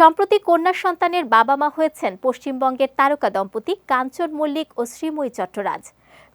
সম্প্রতি কন্যা সন্তানের বাবা মা হয়েছেন পশ্চিমবঙ্গের তারকা দম্পতি কাঞ্চন মল্লিক ও শ্রীময়ী চট্টরাজ।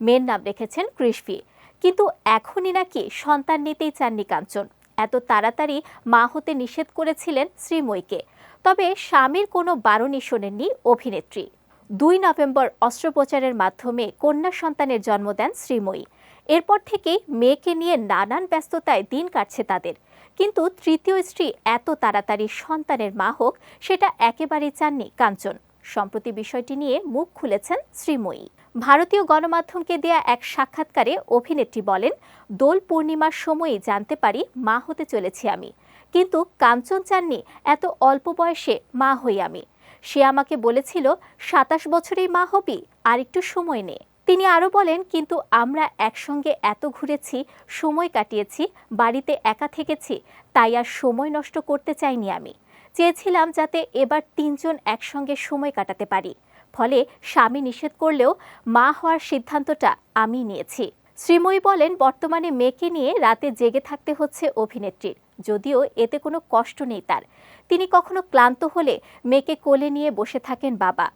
মেয়ের নাম রেখেছেন কৃষ্টি। কিন্তু এখনই নাকি সন্তান নিতেই চাননি কাঞ্চন। এত তাড়াতাড়ি মা হতে নিষেধ করেছিলেন শ্রীময়ীকে। তবে স্বামীর কোনো বারণই শোনেননি অভিনেত্রী। দুই নভেম্বর অস্ত্রোপচারের মাধ্যমে কন্যা সন্তানের জন্ম দেন শ্রীময়ী। এরপর থেকেই মেয়েকে নিয়ে নানান ব্যস্ততায় দিন কাটছে তাদের। কিন্তু তৃতীয় স্ত্রী এত তাড়াতাড়ি সন্তানের মা হোক সেটা একেবারেই চাননি কাঞ্চন। সম্প্রতি বিষয়টি নিয়ে মুখ খুলেছেন শ্রীময়ী। ভারতীয় গণমাধ্যমকে দেয়া এক সাক্ষাৎকারে অভিনেত্রী বলেন, দোল পূর্ণিমার সময়ই জানতে পারি মা হতে চলেছি আমি। কিন্তু কাঞ্চন চাননি এত অল্প বয়সে মা হই আমি। সে আমাকে বলেছিল, সাতাশ বছরেই মা হবি, আর একটু সময় নে তিনি আরও বলেন, কিন্তু আমরা একসঙ্গে এত ঘুরেছি, সময় কাটিয়েছি, বাড়িতে একা থেকেছি, তাই আর সময় নষ্ট করতে চাইনি আমি। চেয়েছিলাম যাতে এবার তিনজন একসঙ্গে সময় কাটাতে পারি। ফলে স্বামী নিষেধ করলেও মা হওয়ার সিদ্ধান্তটা আমি নিয়েছি। শ্রীময়ী বলেন, বর্তমানে মেয়েকে নিয়ে রাতে জেগে থাকতে হচ্ছে অভিনেত্রীর। যদিও এতে কোনো কষ্ট নেই তার। তিনি কখনো ক্লান্ত হলে মেয়েকে কোলে নিয়ে বসে থাকেন বাবা।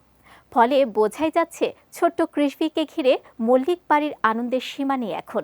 ফলে বোঝাই যাচ্ছে ছোট্ট কৃষবিকে ঘিরে মল্লিক বাড়ির আনন্দের সীমা নেই এখন।